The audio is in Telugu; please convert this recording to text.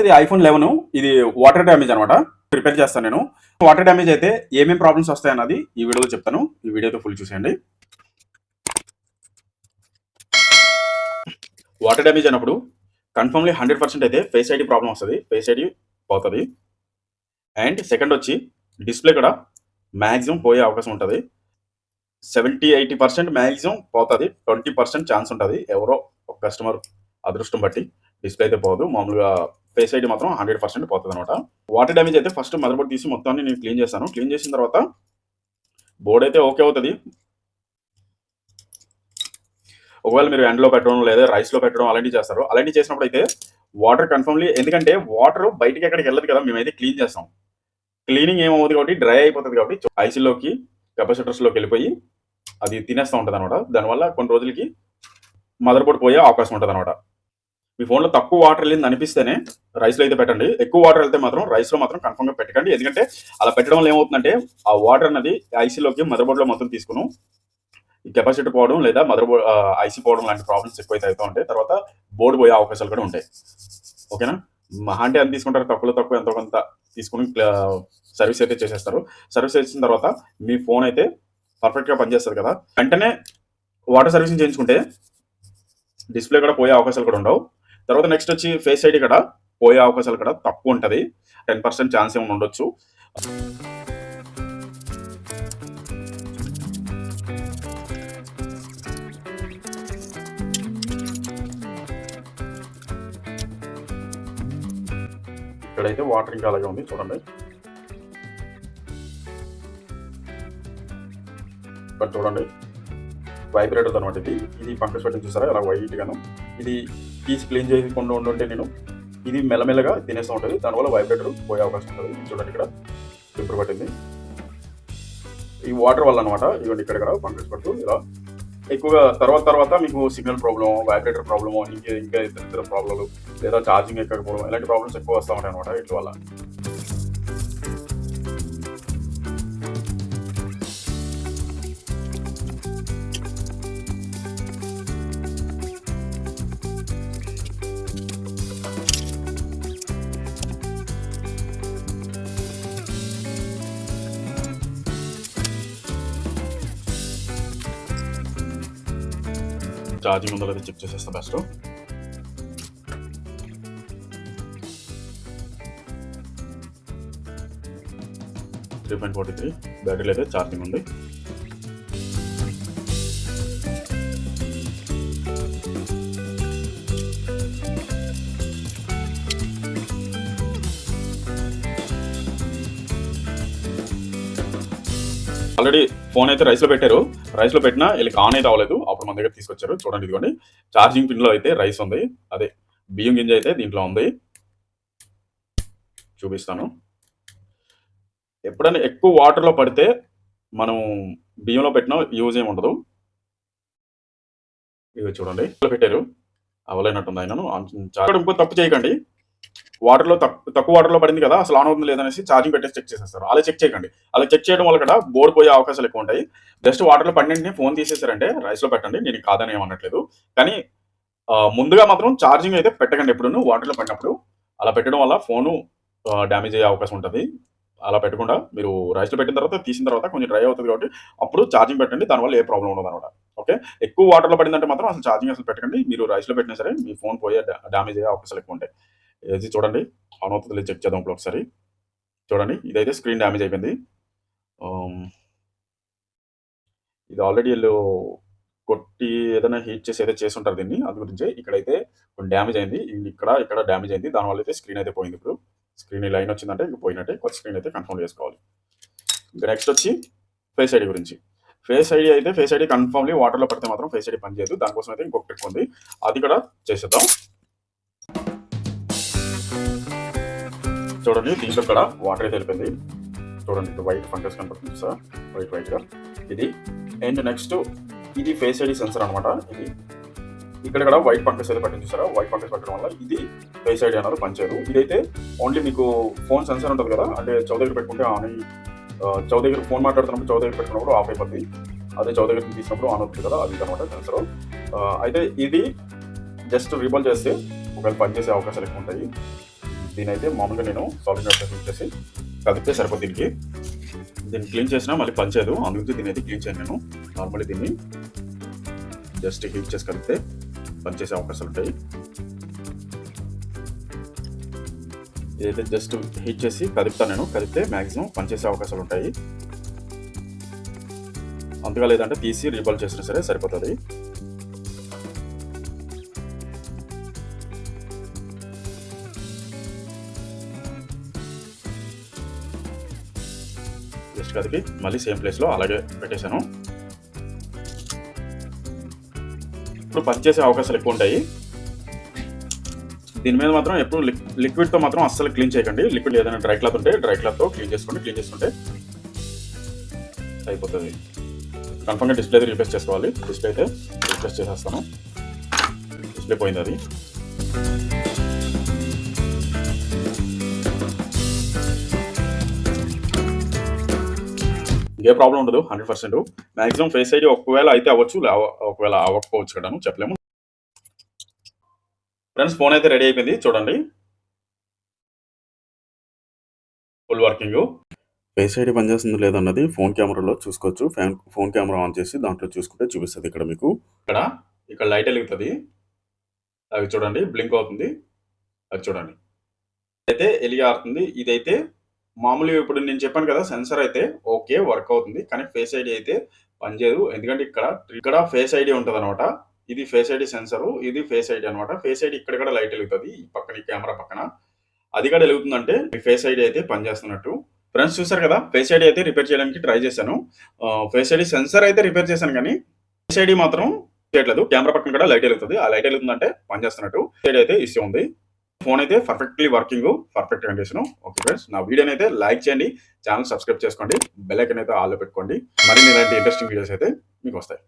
ఇది ఐఫోన్ లెవెన్ ఇది వాటర్ డ్యామేజ్ అనమాట. ప్రిపేర్ చేస్తాను నేను. వాటర్ డ్యామేజ్ అయితే ఏమేమి ప్రాబ్లమ్స్ వస్తాయి అన్నది ఈ వీడియోలో చెప్తాను. ఈ వీడియోతో ఫుల్ చూసేయండి. వాటర్ డ్యామేజ్ అయినప్పుడు కన్ఫర్మ్లీ హండ్రెడ్ పర్సెంట్ అయితే ఫేస్ ఐడి ప్రాబ్లం వస్తుంది. ఫేస్ ఐడి పోతుంది. అండ్ సెకండ్ వచ్చి డిస్ప్లే కూడా మ్యాక్సిమం పోయే అవకాశం ఉంటుంది. సెవెంటీ ఎయిటీ పర్సెంట్ మ్యాక్సిమం పోతుంది. ట్వంటీ పర్సెంట్ ఛాన్స్ ఉంటుంది. ఎవరో ఒక కస్టమర్ అదృష్టం బట్టి డిస్ప్లే అయితే పోదు. మామూలుగా ఫేస్ ఐడి మాత్రం హండ్రెడ్ పర్సెంట్ పోతుంది అనమాట వాటర్ డ్యామేజ్ అయితే ఫస్ట్ మదర్ బోర్డ్ తీసి మొత్తాన్ని నేను క్లీన్ చేస్తాను క్లీన్ చేసిన తర్వాత బోర్డ్ అయితే ఓకే అవుతుంది. ఒకవేళ మీరు ఎండలో పెట్టడం లేదా రైస్లో పెట్టడం అలాంటివి చేస్తారు. అలాంటివి చేసినప్పుడు అయితే వాటర్ కన్ఫర్మ్లీ ఎందుకంటే వాటర్ బయటికి ఎక్కడికి వెళ్ళదు కదా మేమైతే క్లీన్ చేస్తాం. క్లీనింగ్ ఏమవుతుంది కాబట్టి డ్రై అయిపోతుంది కాబట్టి ఐసీలోకి కెపాసిటర్స్లోకి వెళ్ళిపోయి అది తినేస్తూ ఉంటుంది అనమాట దానివల్ల కొన్ని రోజులకి మదర్ బోర్డ్ పోయే అవకాశం ఉంటుంది అనమాట మీ ఫోన్లో తక్కువ వాటర్ వెళ్ళింది అనిపిస్తేనే రైస్లో అయితే పెట్టండి. ఎక్కువ వాటర్ వెళ్తే మాత్రం రైస్లో మాత్రం కన్ఫర్మ్గా పెట్టకండి. ఎందుకంటే అలా పెట్టడం వల్ల ఏమవుతుందంటే ఆ వాటర్ అనేది ఐసీలోకి మదర్ బోర్డ్లో మొత్తం తీసుకుని ఈ కెపాసిటీ పోవడం లేదా మదర్ బోర్డ్ ఐసీ పోవడం లాంటి ప్రాబ్లమ్స్ ఎక్కువైతే అవుతూ ఉంటాయి. తర్వాత బోర్డు పోయే అవకాశాలు కూడా ఉంటాయి. ఓకేనా? మహా అంటే ఎంత తీసుకుంటారు. తక్కువలో తక్కువ ఎంతో కొంత తీసుకుని సర్వీస్ అయితే చేసేస్తారు. సర్వీస్ చేసిన తర్వాత మీ ఫోన్ అయితే పర్ఫెక్ట్గా పనిచేస్తుంది కదా. వెంటనే వాటర్ సర్వీసింగ్ చేయించుకుంటే డిస్ప్లే కూడా పోయే అవకాశాలు కూడా ఉండవు. తర్వాత నెక్స్ట్ వచ్చి ఫేస్ ఐడి కూడా పోయే అవకాశాలు కూడా తక్కువ ఉంటుంది. టెన్ పర్సెంట్ ఛాన్స్ ఏమైనా ఉండొచ్చు. ఇక్కడైతే వాటర్ ఇంకా అలాగే ఉంది చూడండి. ఇక్కడ చూడండి. వైబ్రేటర్ అనమాట ఇది ఇది పంకజ్ పెట్టిన చూసారా? ఇలా వైట్ గాను. ఇది తీసి క్లీన్ చేయకుండా ఉండుంటే నేను ఇది మెల్లమెల్లగా తినేస్తూ ఉంటుంది. దానివల్ల వైబ్రేటర్ పోయే అవకాశం ఉంటుంది. చూడండి ఇక్కడ. ఇప్పుడు పట్టింది. ఈ వాటర్ వల్ల అనమాట ఇవ్వండి ఇక్కడ ఇక్కడ పంకజ్ పట్టు ఇలా ఎక్కువగా తర్వాత తర్వాత మీకు సిగ్నల్ ప్రాబ్లమ్ వైబ్రేటర్ ప్రాబ్లమ్ ఇంకా ఇంకా ఇతర ఇతర ప్రాబ్లమ్లు లేదా ఛార్జింగ్ ఎక్కకపోవడం ఇలాంటి ప్రాబ్లమ్స్ ఎక్కువ వస్తూ ఉంటాయి అనమాట వీటి వల్ల. ఛార్జింగ్ ఉందో లేదో చెక్ చేసేస్తా best three point forty three బ్యాటరీలో అయితే ఛార్జింగ్ ఉంది. ఆల్రెడీ ఫోన్ అయితే రైస్లో పెట్టారు. రైస్లో పెట్టినా వీళ్ళకి ఆన్ అయితే అవ్వలేదు అప్పుడు మన దగ్గర తీసుకొచ్చారు. చూడండి ఇదిగోండి. ఛార్జింగ్ పిన్లో అయితే రైస్ ఉంది. అదే బియ్యం గింజ అయితే దీంట్లో ఉంది. చూపిస్తాను. ఎప్పుడైనా ఎక్కువ వాటర్లో పడితే మనం బియ్యంలో పెట్టినా యూజ్ ఏమి ఉండదు. ఇది చూడండి. పెట్టారు. అవలేనట్టుంది ఆయనను. చార్జర్ ఇంకో తప్పు చేయకండి. వాటర్లో తక్కువ తక్కువ వాటర్లో పడింది కదా అసలు ఆన్ అవుతుంది లేదనేసి ఛార్జింగ్ పెట్టేసి చెక్ చేసేస్తారు. అలా చెక్ చేయకండి. అలా చెక్ చేయడం వల్ల కూడా బోర్డు పోయే అవకాశాలు ఎక్కువ ఉంటాయి. జస్ట్ వాటర్లో పడినని ఫోన్ తీసేసారంటే రైస్లో పెట్టండి నేను కాదని ఏమనట్లేదు కానీ ముందుగా మాత్రం ఛార్జింగ్ అయితే పెట్టకండి ఎప్పుడు వాటర్లో పడినప్పుడు అలా పెట్టడం వల్ల ఫోను డ్యామేజ్ అయ్యే అవకాశం ఉంటుంది. అలా పెట్టకుండా మీరు రైస్లో పెట్టిన తర్వాత తీసిన తర్వాత కొంచెం డ్రై అవుతుంది కాబట్టి అప్పుడు ఛార్జింగ్ పెట్టండి. దానివల్ల ఏ ప్రాబ్లం ఉండదు అనమాట. ఓకే? ఎక్కువ వాటర్లో పడిందంటే మాత్రం అసలు ఛార్జింగ్ అసలు పెట్టకండి. మీరు రైస్లో పెట్టినా సరే మీ ఫోన్ పోయే డ్యామేజ్ అయ్యే అవకాశాలు ఎక్కువ ఉంటాయి. ఇది చూడండి? ఆన్ అవుతుంది లేదు చెక్ చేద్దాం ఇప్పుడు ఒకసారి. చూడండి ఇదైతే స్క్రీన్ డ్యామేజ్ అయిపోయింది. ఇది ఆల్రెడీ వీళ్ళు కొట్టి ఏదైనా హీట్ చేసి అయితే చేసి ఉంటారు దీన్ని అందు గురించి. ఇక్కడైతే కొన్ని డ్యామేజ్ అయింది. ఇక్కడ ఇక్కడ డ్యామేజ్ అయింది. దానివల్ల అయితే స్క్రీన్ అయితే పోయింది ఇప్పుడు. స్క్రీన్ లైన్ వచ్చిందంటే ఇంక పోయినట్టే. కొత్త స్క్రీన్ అయితే కన్ఫర్మ్ చేసుకోవాలి. ఇంకా నెక్స్ట్ వచ్చి ఫేస్ ఐడి గురించి. ఫేస్ ఐడి అయితే ఫేస్ ఐడి కన్ఫర్మ్లీ వాటర్లో పడితే మాత్రం ఫేస్ ఐడి పనిచేయదు. దానికోసం అయితే ఇంకొక ట్రిక్ ఉంది. అది కూడా చేసేద్దాం. చూడండి దీంట్లో ఇక్కడ వాటర్ అయితే వెళ్ళిపోయింది. చూడండి ఇక్కడ వైట్ ఫంగస్ కనపడుతుంది సార్ వైట్ వైట్గా ఇది. అండ్ నెక్స్ట్ ఇది ఫేస్ ఐడి సెన్సర్ అనమాట ఇది. ఇక్కడ కూడా వైట్ ఫంగస్ అయితే పట్టింది చూసారా వైట్ ఫంగస్ పట్టడం వల్ల ఇది ఫేస్ ఐడి అన్నారు పంచారు ఇదైతే ఓన్లీ మీకు ఫోన్ సెన్సర్ ఉంటుంది కదా అంటే చౌ దగ్గర పెట్టుకుంటే ఆన్ అయ్యి చౌ దగ్గర ఫోన్ మాట్లాడుతున్నప్పుడు చౌ దగ్గర పెట్టుకున్నప్పుడు ఆఫ్ అయిపోతుంది అదే చౌ దగ్గర తీసినప్పుడు ఆన్ అవుతుంది కదా అది అనమాట సెన్సర్ అయితే ఇది జస్ట్ రీబాల్ చేస్తే ఒకవేళ పనిచేసే అవకాశాలు ఎక్కువ ఉంటాయి. దీని అయితే మామూలుగా నేను సాలిడ్ వాటర్ యూజ్ చేసి సరిపోతుంది దీనికి. దీన్ని క్లీన్ చేసినా మళ్ళీ పనిచేయదు. అందుకే దీని అయితే క్లీన్ చేయను నేను. నార్మల్లీ దీన్ని జస్ట్ హీట్ చేసి కలిపితే పనిచేసే అవకాశాలు ఉంటాయి. ఇదైతే జస్ట్ హీట్ చేసి కలుపుతాను నేను. కలిపితే మ్యాక్సిమం పనిచేసే అవకాశాలు ఉంటాయి. అంతగా లేదంటే తీసి రీబాల్ చేసినా సరే సరిపోతుంది. కదిపి మళ్ళీ సేమ్ ప్లేస్లో అలాగే పెట్టేశాను. ఇప్పుడు పనిచేసే అవకాశాలు ఎక్కువ ఉంటాయి. దీని మీద మాత్రం ఎప్పుడు లిక్విడ్తో మాత్రం అస్సలు క్లీన్ చేయకండి. లిక్విడ్ ఏదైనా డ్రై క్లాత్ ఉంటే డ్రై క్లాత్తో క్లీన్ చేసుకోండి క్లీన్ చేసుకుంటే అయిపోతుంది. కన్ఫర్మ్గా డిస్ప్లే అయితే రీప్లేస్ చేసుకోవాలి. డిస్ప్లే అయితే రీప్లేస్ చేసేస్తాను. డిస్ప్లే పోయింది అది. ఏ ప్రాబ్లం ఉండదు hundred percent maximum face ID ఒకవేళ అయితే అవ్వచ్చు ఒకవేళ అవ్వకపోవచ్చు కదాను చెప్పలేము. ఫ్రెండ్స్ ఫోన్ అయితే రెడీ అయిపోయింది చూడండి. ఫుల్ వర్కింగ్ ఫేస్ ఐడి పనిచేస్తుంది లేదన్నది ఫోన్ కెమెరాలో చూసుకోవచ్చు. ఫ్యాన్ ఫోన్ కెమెరా ఆన్ చేసి దాంట్లో చూసుకుంటే చూపిస్తుంది ఇక్కడ మీకు. ఇక్కడ ఇక్కడ లైట్ వెలుగుతుంది. అవి చూడండి బ్లింక్ అవుతుంది. అది చూడండి. అయితే ఎలిగి ఆడుతుంది ఇదైతే మామూలుగా ఇప్పుడు నేను చెప్పాను కదా సెన్సర్ అయితే ఓకే వర్క్ అవుతుంది. కానీ ఫేస్ ఐడి అయితే పనిచేయదు. ఎందుకంటే ఇక్కడ ఇక్కడ ఫేస్ ఐడి ఉంటుంది అనమాట ఇది ఫేస్ ఐడి సెన్సర్ ఇది ఫేస్ ఐడి అనమాట ఫేస్ ఐడి ఇక్కడ కూడా లైట్ వెలుగుతుంది. ఈ పక్కన ఈ కెమెరా పక్కన. అది కూడా వెలుగుతుందంటే మీ ఫేస్ ఐడి అయితే పనిచేస్తున్నట్టు. ఫ్రెండ్స్ చూసారు కదా? ఫేస్ ఐడి అయితే రిపేర్ చేయడానికి ట్రై చేశాను. ఫేస్ ఐడి సెన్సర్ అయితే రిపేర్ చేశాను కానీ ఫేస్ ఐడి మాత్రం చేయట్లేదు. కెమెరా పక్కన కూడా లైట్ వెలుగుతుంది. ఆ లైట్ వెలుగుతుందంటే పనిచేస్తున్నట్టు. ఐడి అయితే ఇష్యూ ఉంది. ఫోన్ అయితే perfectly working perfect condition okay friends నా వీడియోని అయితే లైక్ చేయండి. ఛానల్ సబ్స్క్రైబ్ చేసుకోండి. బెల్ ఐకన్ అయితే ఆల్లో పెట్టుకోండి. మరిన్ని ఇలాంటి ఇంట్రెస్టింగ్ వీడియోస్ అయితే మీకు వస్తాయి.